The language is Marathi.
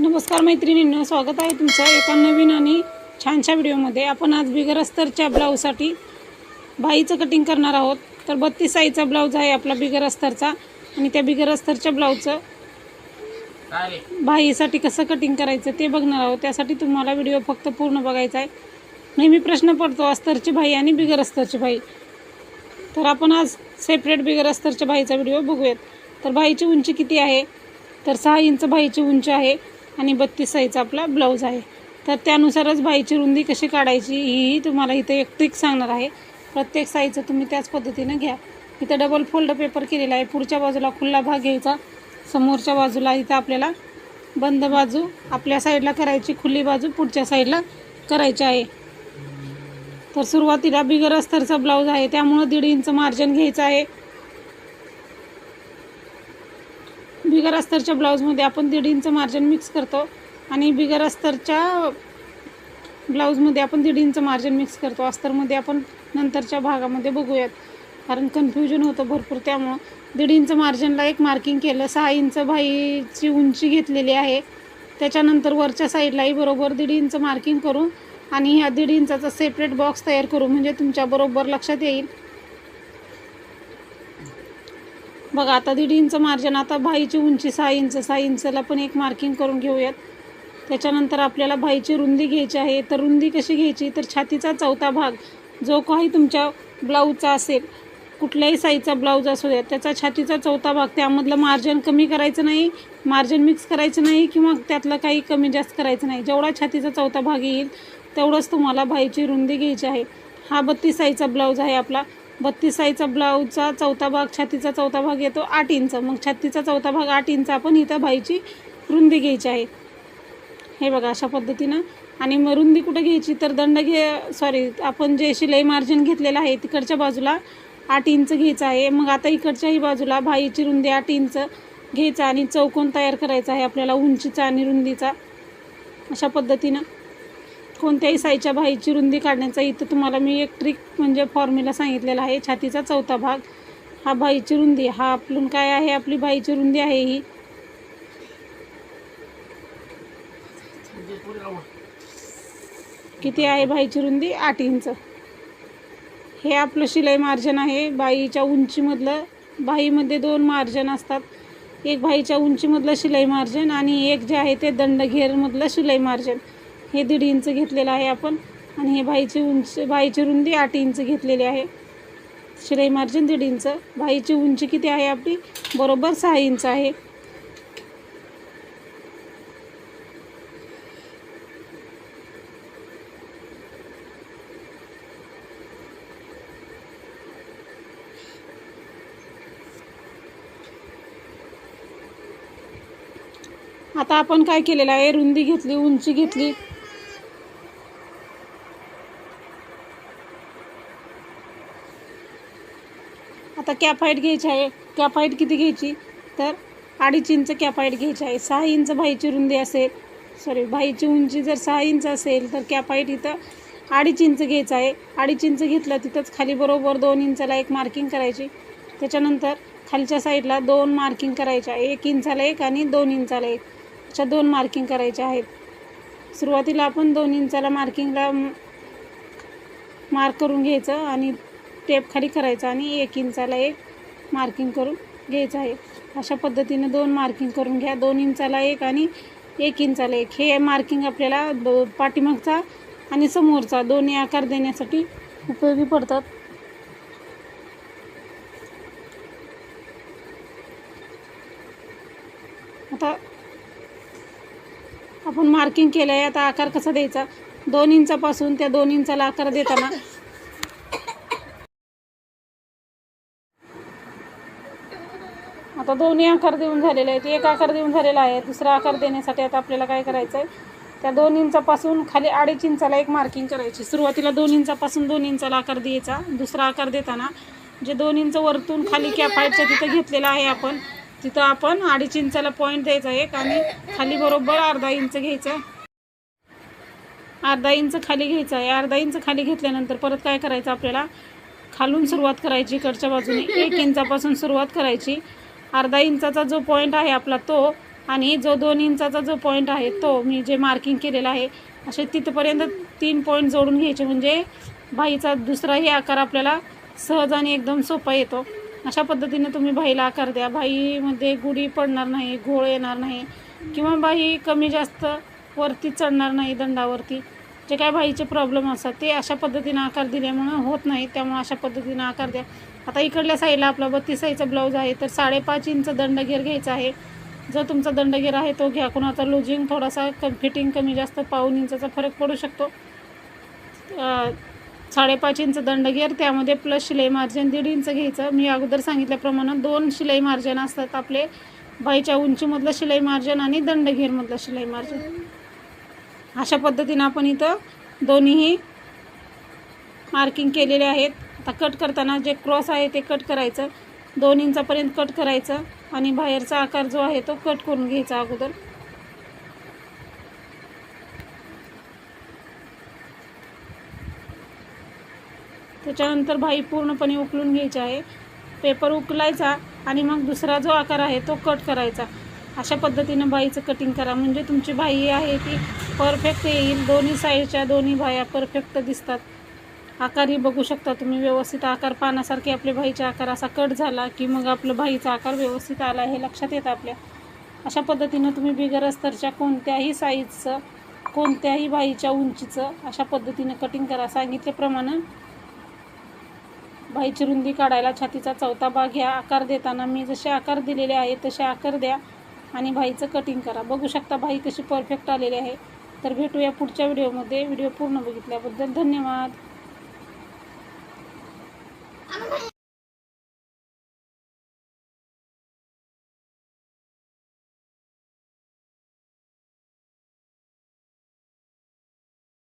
नमस्कार मैत्रिणींनो स्वागत आहे तुमचं एका नवीन आणि छानशा व्हिडिओमध्ये. आपण आज बिगर अस्तरच्या ब्लाऊजसाठी बाईचं कटिंग करणार आहोत. तर बत्तीस साईजचा ब्लाऊज आहे आपला बिगर अस्तरचा आणि त्या बिगर अस्तरच्या ब्लाऊजचं बाईसाठी कसं कटिंग करायचं ते बघणार आहोत. त्यासाठी तुम्हाला व्हिडिओ फक्त पूर्ण बघायचा आहे. नेहमी प्रश्न पडतो अस्तरची बाई आणि बिगर अस्तरची बाई. तर आपण आज सेपरेट बिगर अस्तरच्या बाईचा व्हिडिओ बघूयात. तर बाईची उंची किती आहे? तर सहा इंच बाईची उंची आहे. आणि बत्तीस साईजचा आपला ब्लाऊज आहे. तर त्यानुसारच बाईची रुंदी कशी काढायची ही तुम्हाला इथं एक ट्रिक सांगणार आहे. प्रत्येक साईजचं तुम्ही त्याच पद्धतीनं घ्या. इथं डबल फोल्ड पेपर केलेला आहे. पुढच्या बाजूला खुल्ला भाग घ्यायचा. समोरच्या बाजूला इथं आपल्याला बंद बाजू आपल्या साईडला करायची खुली बाजू पुढच्या साईडला करायची आहे. तर सुरुवातीला बिगर अस्तरचा ब्लाऊज आहे. त्यामुळं दीड इंच मार्जिन घ्यायचं आहे. बिगर अस्तरच्या ब्लाऊजमध्ये आपण दीड इंच मार्जिन मिक्स करतो आणि बिगर अस्तरच्या ब्लाऊजमध्ये आपण दीड इंच मार्जिन मिक्स करतो. अस्तरमध्ये आपण नंतरच्या भागामध्ये बघूयात. कारण कन्फ्युजन होतं भरपूर त्यामुळं. दीड इंच मार्जिनला एक मार्किंग केलं. सहा इंच भाईची उंची घेतलेली आहे. त्याच्यानंतर वरच्या साईडलाही बरोबर दीड इंच मार्किंग करू आणि ह्या दीड इंचाचा सेपरेट बॉक्स तयार करू. म्हणजे तुमच्याबरोबर लक्षात येईल. बघा आता दीड इंच मार्जिन आता भाईची उंची सहा इंच सहा इंचला पण एक मार्किंग करून घेऊयात. त्याच्यानंतर आपल्याला भाईची रुंदी घ्यायची आहे. तर रुंदी कशी घ्यायची? तर छातीचा चौथा भाग जो काही तुमच्या ब्लाऊजचा असेल कुठल्याही साईजचा ब्लाऊज असू द्या त्याचा छातीचा चौथा भाग त्यामधलं मार्जिन कमी करायचं नाही मार्जिन मिक्स करायचं नाही किंवा त्यातलं काही कमी जास्त करायचं नाही. जेवढा छातीचा चौथा भाग येईल तेवढंच तुम्हाला भाईची रुंदी घ्यायची आहे. हा बत्तीस साईजचा ब्लाऊज आहे आपला. बत्तीस साईजचा ब्लाऊजचा चौथा भाग छातीचा चौथा भाग येतो आठ इंच. मग छातीचा चौथा भाग आठ इंच. आपण इथं बाईची रुंदी घ्यायची आहे. हे बघा अशा पद्धतीनं. आणि मग रुंदी कुठं घ्यायची? तर दंड घे सॉरी आपण जे शिलाई मार्जिन घेतलेलं आहे तिकडच्या बाजूला आठ इंच घ्यायचं आहे. मग आता इकडच्याही बाजूला भाईची रुंदी आठ इंच घ्यायचा आणि चौकोन तयार करायचा आहे आपल्याला उंचीचा आणि रुंदीचा. अशा पद्धतीनं. कोणत्याही साईच्या बाईची रुंदी काढण्याचा इथं तुम्हाला मी एक ट्रिक म्हणजे फॉर्म्युला सांगितलेला आहे. छातीचा चौथा भाग हा बाईची रुंदी हा आपलं काय आहे? आपली बाईची रुंदी आहे ही. किती आहे बाईची रुंदी आठ इंच. हे आपलं शिलाई मार्जन आहे. बाईच्या उंचीमधलं बाईमध्ये दोन मार्जन असतात. एक बाईच्या उंचीमधलं शिलाई मार्जन आणि एक जे आहे ते दंडघेरमधलं शिलाई मार्जन. हे दीड इंच घेतलेलं आहे आपण. आणि हे बाईची उंची बाईची रुंदी आठ इंच घेतलेली आहे. शिलाई मार्जिन दीड इंच. बाईची उंची किती आहे आपली? बरोबर सहा इंच आहे. आता आपण काय केलेलं आहे? रुंदी घेतली उंची घेतली. आता कॅप हाईट घ्यायची आहे. कॅप हाईट किती घ्यायची? तर अडीच इंच कॅप हाईट घ्यायची आहे. सहा इंच भाईची रुंदी असेल. सॉरी भाईची उंची जर सहा इंच असेल तर कॅप हाईट इथं अडीच इंच घ्यायचं आहे. अडीच इंच घेतलं तिथंच खाली बरोबर दोन इंचाला एक मार्किंग करायची. त्याच्यानंतर खालच्या साईडला दोन मार्किंग करायच्या. एक इंचाला एक आणि दोन इंचाला एक. अशा दोन मार्किंग करायच्या आहेत. सुरुवातीला आपण दोन इंचाला मार्किंगला मार्क करून घ्यायचं आणि टेप खाली करायचा आणि एक इंचाला एक मार्किंग करून घ्यायचं आहे. अशा पद्धतीने दोन मार्किंग करून घ्या. दोन इंचाला एक आणि एक इंचाला एक. हे मार्किंग आपल्याला पाठीमागचा आणि समोरचा दोन्ही आकार देण्यासाठी उपयोगी पडतात. आता आपण मार्किंग केलं आहे आता आकार कसा द्यायचा? दोन इंचापासून त्या दोन इंचाला आकार देताना आता दोन्ही आकार देऊन झालेले आहेत. एक आकार देऊन झालेला आहे दुसरा आकार देण्यासाठी आता आपल्याला काय करायचं आहे त्या दोन इंचापासून खाली अडीच इंचाला एक मार्किंग करायची. सुरुवातीला दोन इंचापासून दोन इंचाला आकार द्यायचा दुसरा आकार देताना जे दोन इंच वरतून खाली कॅप हाईटच्या तिथं घेतलेलं आहे आपण तिथं आपण अडीच इंचाला पॉईंट द्यायचा एक आणि खाली बरोबर अर्धा इंच घ्यायचं. अर्धा इंच खाली घ्यायचं आहे. अर्धा इंच खाली घेतल्यानंतर परत काय करायचं आपल्याला? खालून सुरुवात करायची इकडच्या बाजूने एक इंचापासून सुरुवात करायची. अर्धा इंचाचा जो पॉईंट आहे आपला तो आणि जो दोन इंचाचा जो पॉईंट आहे तो मी जे मार्किंग केलेला आहे असे तिथपर्यंत तीन पॉईंट जोडून घ्यायचे. म्हणजे बाईचा दुसराही आकार आपल्याला सहज आणि एकदम सोपा येतो. अशा पद्धतीने तुम्ही बाईला आकार द्या. बाईमध्ये गुढी पडणार नाही घोळ येणार नाही किंवा बाई कमी जास्त वरती चढणार नाही दंडावरती. जे काय बाईचे प्रॉब्लेम असतात ते अशा पद्धतीनं आकार दिल्यामुळं होत नाही. त्यामुळे अशा पद्धतीनं आकार द्या. आता इकडल्या साईडला आपला बत्तीस साईजचा ब्लाऊज आहे तर साडेपाच इंच दंडगेर घ्यायचा आहे. जो तुमचा दंडगेर आहे तो घ्या. आता लुजिंग थोडासा क फिटिंग कमी जास्त पाऊन इंचाचा फरक पडू शकतो. साडेपाच इंच दंडगेर त्यामध्ये प्लस शिलाई मार्जिन दीड इंच घ्यायचं. मी अगोदर सांगितल्याप्रमाणे दोन शिलाई मार्जिन असतात आपले. बाईच्या उंचीमधलं शिलाई मार्जिन आणि दंडगेरमधलं शिलाई मार्जिन अशा पद्धतीनं आपण इथं दोन्हीही मार्किंग केलेले आहेत. आता कट करताना जे क्रॉस आहे ते कट करायचं. दोन इंचापर्यंत कट करायचं आणि बाहेरचा आकार जो आहे तो कट करून घ्यायचा अगोदर. त्याच्यानंतर भाई पूर्णपणे उकलून घ्यायची आहे. पेपर उकलायचा आणि मग दुसरा जो आकार आहे तो कट करायचा. अशा पद्धतीनं बाईचं कटिंग करा. म्हणजे तुमची बाई आहे ती परफेक्ट येईल. दोन्ही साईडच्या दोन्ही बाया परफेक्ट दिसतात. आकारही बघू शकता तुम्ही. व्यवस्थित आकार पानासारखे आपल्या भाईचा आकार असा कट झाला की मग आपलं भाईचा आकार व्यवस्थित आला हे लक्षात येतं आपल्या. अशा पद्धतीनं तुम्ही बिगर अस्तरच्या कोणत्याही साईजचं कोणत्याही बाईच्या उंचीचं अशा पद्धतीनं कटिंग करा. सांगितल्याप्रमाणे बाईची रुंदी काढायला छातीचा चौथा भाग घ्या आकार देताना मी जसे आकार दिलेले आहे तसे आकार द्या. आणि भाईचं कटिंग करा. बघू शकता भाई कशी परफेक्ट आलेली आहे. तर भेटूया पुढच्या व्हिडिओमध्ये व्हिडिओ पूर्ण बघितल्याबद्दल धन्यवाद.